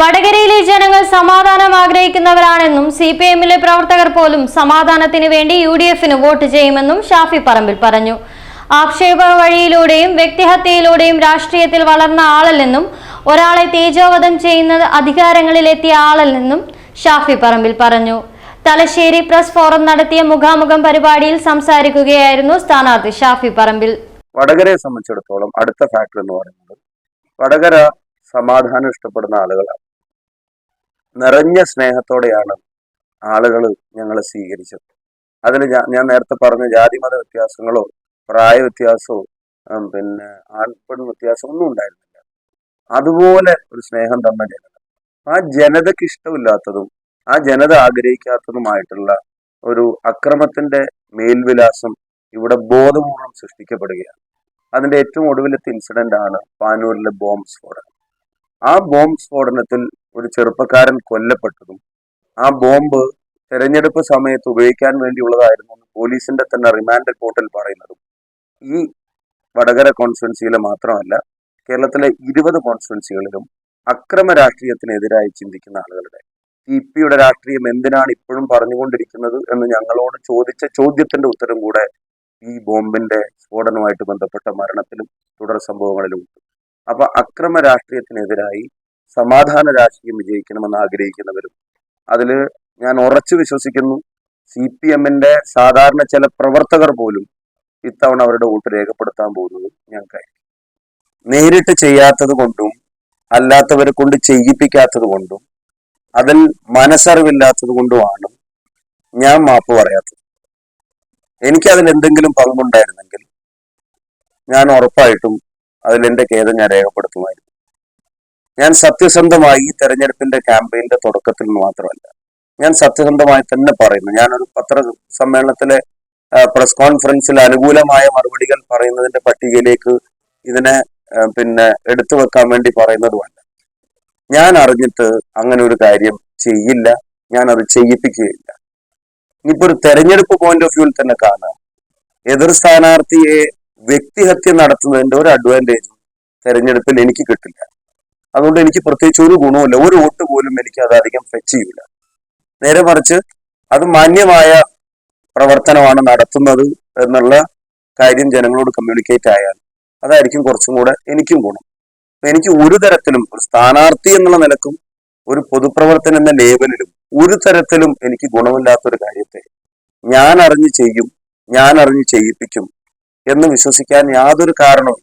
വടകരയിലെ ജനങ്ങൾ സമാധാനം ആഗ്രഹിക്കുന്നവരാണെന്നും സി പി എമ്മിലെ പ്രവർത്തകർ പോലും സമാധാനത്തിന് വേണ്ടി യു ഡി എഫിന് വോട്ട് ചെയ്യുമെന്നും ഷാഫി പറമ്പിൽ പറഞ്ഞു. ആക്ഷേപ വഴിയിലൂടെയും വ്യക്തിഹത്യയിലൂടെയും രാഷ്ട്രീയത്തിൽ വളർന്ന ആളല്ലെന്നും ഒരാളെ തേജോവധം ചെയ്യുന്നത് അധികാരങ്ങളിലെത്തിയ ആളല്ലെന്നും ഷാഫി പറമ്പിൽ പറഞ്ഞു. തലശ്ശേരി പ്രസ് ഫോറം നടത്തിയ മുഖാമുഖം പരിപാടിയിൽ സംസാരിക്കുകയായിരുന്നു സ്ഥാനാർത്ഥി ഷാഫി പറമ്പിൽ. വടകരയെ സംബന്ധിച്ചിടത്തോളം അടുത്ത ഫാക്ടർ എന്ന് പറയുന്നത് വടകര സമാധാനം ഇഷ്ടപ്പെടുന്ന ആളുകളാണ്. നിറഞ്ഞ സ്നേഹത്തോടെയാണ് ആളുകൾ ഞങ്ങളെ സ്വീകരിച്ചത്. അതിൽ ഞാൻ നേരത്തെ പറഞ്ഞ ജാതിമത വ്യത്യാസങ്ങളോ പ്രായ വ്യത്യാസമോ പിന്നെ ആൺപെൺ വ്യത്യാസം ഒന്നും ഉണ്ടായിരുന്നില്ല. അതുപോലെ ഒരു സ്നേഹം തന്ന ജനത. ആ ജനതയ്ക്ക് ഇഷ്ടമില്ലാത്തതും ആ ജനത ആഗ്രഹിക്കാത്തതുമായിട്ടുള്ള ഒരു അക്രമത്തിന്റെ മേൽവിലാസം ഇവിടെ ബോധപൂർവം സൃഷ്ടിക്കപ്പെടുകയാണ്. അതിന്റെ ഏറ്റവും ഒടുവിലത്തെ ഇൻസിഡന്റ് ആണ് പാനൂരിലെ ബോംബ് സ്ഫോടനം. ആ ബോംബ് സ്ഫോടനത്തിൽ ഒരു ചെറുപ്പക്കാരൻ കൊല്ലപ്പെട്ടതും ആ ബോംബ് തെരഞ്ഞെടുപ്പ് സമയത്ത് ഉപയോഗിക്കാൻ വേണ്ടിയുള്ളതായിരുന്നു എന്ന് പോലീസിന്റെ തന്നെ റിമാൻഡ് റിപ്പോർട്ടിൽ പറയുന്നതും. ഈ വടകര കോൺസ്റ്റിറ്റ്വൻസിയിലെ മാത്രമല്ല കേരളത്തിലെ ഇരുപത് കോൺഫറൻസികളിലും അക്രമ രാഷ്ട്രീയത്തിനെതിരായി ചിന്തിക്കുന്ന ആളുകളുടെ. ടി പിയുടെ രാഷ്ട്രീയം എന്തിനാണ് ഇപ്പോഴും പറഞ്ഞുകൊണ്ടിരിക്കുന്നത് എന്ന് ഞങ്ങളോട് ചോദിച്ച ചോദ്യത്തിന്റെ ഉത്തരം കൂടെ ഈ ബോംബിന്റെ സ്ഫോടനവുമായിട്ട് ബന്ധപ്പെട്ട മരണത്തിലും തുടർ സംഭവങ്ങളിലും ഉണ്ട്. അപ്പൊ അക്രമ രാഷ്ട്രീയത്തിനെതിരായി സമാധാന രാഷ്ട്രീയം വിജയിക്കണമെന്ന് ആഗ്രഹിക്കുന്നവരും അതിൽ ഞാൻ ഉറച്ചു വിശ്വസിക്കുന്നു. സി പി എമ്മിന്റെ സാധാരണ ചില പ്രവർത്തകർ പോലും ഇത്തവണ അവരുടെ വോട്ട് രേഖപ്പെടുത്താൻ പോകുന്നത് ഞങ്ങൾക്കായിരിക്കും നേരിട്ട് ചെയ്യാത്തത് കൊണ്ടും അല്ലാത്തവരെ കൊണ്ട് ചെയ്യിപ്പിക്കാത്തത് കൊണ്ടും അതിൽ മനസ്സറിവില്ലാത്തത് കൊണ്ടുമാണ് ഞാൻ മാപ്പ് പറയാത്തത്. എനിക്ക് അതിൽ എന്തെങ്കിലും പങ്കുണ്ടായിരുന്നെങ്കിൽ ഞാൻ ഉറപ്പായിട്ടും അതിൽ എന്റെ ഖേദം ഞാൻ രേഖപ്പെടുത്തുമായിരുന്നു. ഞാൻ സത്യസന്ധമായി ഈ തെരഞ്ഞെടുപ്പിന്റെ ക്യാമ്പയിന്റെ തുടക്കത്തിൽ നിന്ന് മാത്രമല്ല ഞാൻ സത്യസന്ധമായി തന്നെ പറയുന്നു. ഞാനൊരു പത്ര സമ്മേളനത്തിലെ പ്രസ് കോൺഫറൻസിൽ അനുകൂലമായ മറുപടികൾ പറയുന്നതിന്റെ പട്ടികയിലേക്ക് ഇതിനെ പിന്നെ എടുത്തു വെക്കാൻ വേണ്ടി പറയുന്നതുമല്ല. ഞാൻ അറിഞ്ഞിട്ട് അങ്ങനെ ഒരു കാര്യം ചെയ്യില്ല ഞാൻ അത് ചെയ്യിപ്പിക്കുകയില്ല. ഇനിയിപ്പോ ഒരു തെരഞ്ഞെടുപ്പ് പോയിന്റ് ഓഫ് വ്യൂവിൽ തന്നെ കാണാം എതിർ സ്ഥാനാർത്ഥിയെ വ്യക്തിഹത്യ നടത്തുന്നതിന്റെ ഒരു അഡ്വാന്റേജും തെരഞ്ഞെടുപ്പിൽ എനിക്ക് കിട്ടില്ല. അതുകൊണ്ട് എനിക്ക് പ്രത്യേകിച്ച് ഒരു ഗുണവുമില്ല. ഒരു വോട്ട് പോലും എനിക്ക് അത് അധികം ഫെച്ച് ചെയ്യില്ല നേരെ മറിച്ച് അത് മാന്യമായ പ്രവർത്തനമാണ് നടത്തുന്നത് എന്നുള്ള കാര്യം ജനങ്ങളോട് കമ്മ്യൂണിക്കേറ്റ് ആയാൽ അതായിരിക്കും കുറച്ചും കൂടെ എനിക്കും ഗുണം. എനിക്ക് ഒരു തരത്തിലും ഒരു സ്ഥാനാർത്ഥി എന്നുള്ള നിലക്കും ഒരു പൊതുപ്രവർത്തനം എന്ന ലേബലിലും ഒരു തരത്തിലും എനിക്ക് ഗുണമില്ലാത്തൊരു കാര്യത്തെ ഞാൻ അറിഞ്ഞ് ചെയ്യും ഞാൻ അറിഞ്ഞ് ചെയ്യിപ്പിക്കും എന്ന് വിശ്വസിക്കാൻ യാതൊരു കാരണവും